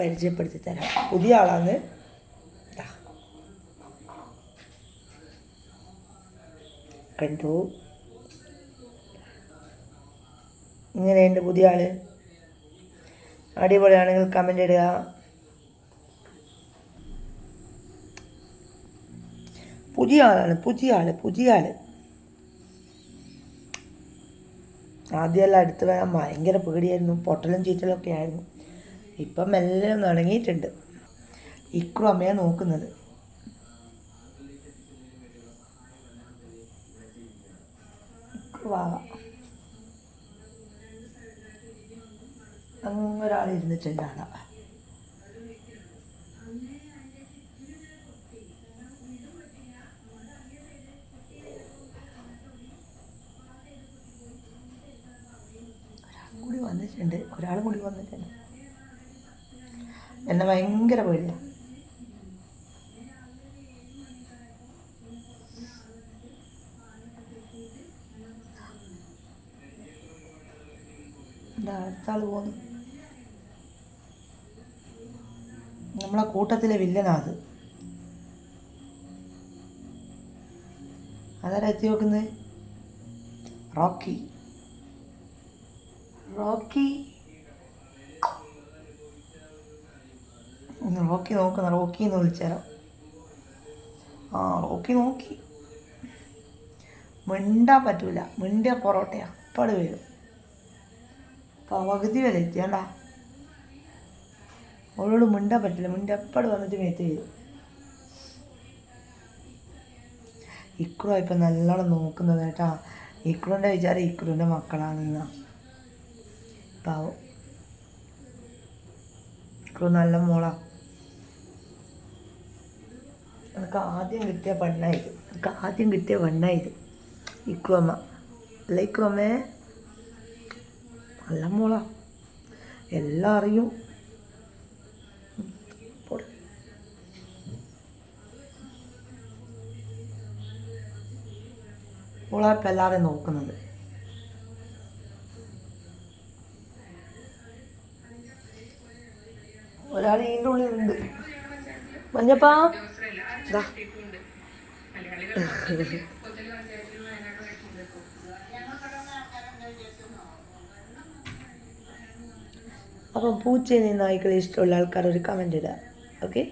പരിചയപ്പെടുത്തി തരാം പുതിയ ആളാണ് കണ്ടു. ഇങ്ങനെയുണ്ട് പുതിയ ആൾ. അടിപൊളിയാണെങ്കിൽ കമന്റ് ഇടുക. പുതിയ ആളാണ് പുതിയ ആൾ പുതിയ ആൾ. ആദ്യമെല്ലാം അടുത്ത് വരാൻ ഭയങ്കര പേടിയായിരുന്നു. പൊട്ടലും ചീറ്റലും ഒക്കെ ആയിരുന്നു. ഇപ്പം മെല്ലെ ഒന്ന് ഇണങ്ങിയിട്ടുണ്ട് ഇക്രു അമ്മയെ നോക്കുന്നത്. വാവ. അങ്ങൊരാൾ ഇരുന്നിട്ടുണ്ട് കൂടി വന്നിട്ടുണ്ട്. ഒരാളും കൂടി വന്നിട്ടുണ്ട്. എന്നെ ഭയങ്കര പേടിയാണ് നമ്മളെ കൂട്ടത്തിലെ വില്ലനാ അത്. അതാരാ എത്തി നോക്കുന്നത് റോക്കി. റോക്കി. ഉം, റോക്കി നോക്കുന്ന റോക്കി എന്ന് വിളിച്ചാലോ ആ റോക്കി നോക്കി. മിണ്ടാൻ പറ്റൂല. മിണ്ടിയ പൊറോട്ടയാ അപ്പാട് വരും. പകുതി വരെ എത്തിയണ്ട അവളോട് മിണ്ടാൻ പറ്റില്ല. മിണ്ട എപ്പാട് വന്നിട്ട് മേത്ത് വരും. ഇക്രു ഇപ്പം നല്ലോണം നോക്കുന്നത് കേട്ടാ. ഇക്രുവിന്റെ വിചാരം ഇക്രുവിന്റെ മക്കളാണെന്നാ. പാവം. ഇക്രു നല്ല മോളാ. എനിക്ക് ആദ്യം കിട്ടിയ പെണ്ണായത് എനിക്ക് ആദ്യം കിട്ടിയ പെണ്ണായത് ഇക്കുവമ്മ അല്ല ഇക്കുവമ്മേ നല്ല മോളാ. എല്ലാം അറിയും. മോളാ ഇപ്പം എല്ലാവരെയും നോക്കുന്നത്. ഒരാൾ ഇതിന്റെ ഉള്ളിലുണ്ട്. മഞ്ഞപ്പാ. ദാ. അപ്പം പൂച്ചയെ നായ്ക്കളെ ഇഷ്ടമുള്ള ആൾക്കാർ ഒരു കമന്റ് ഇടുക ഓക്കെ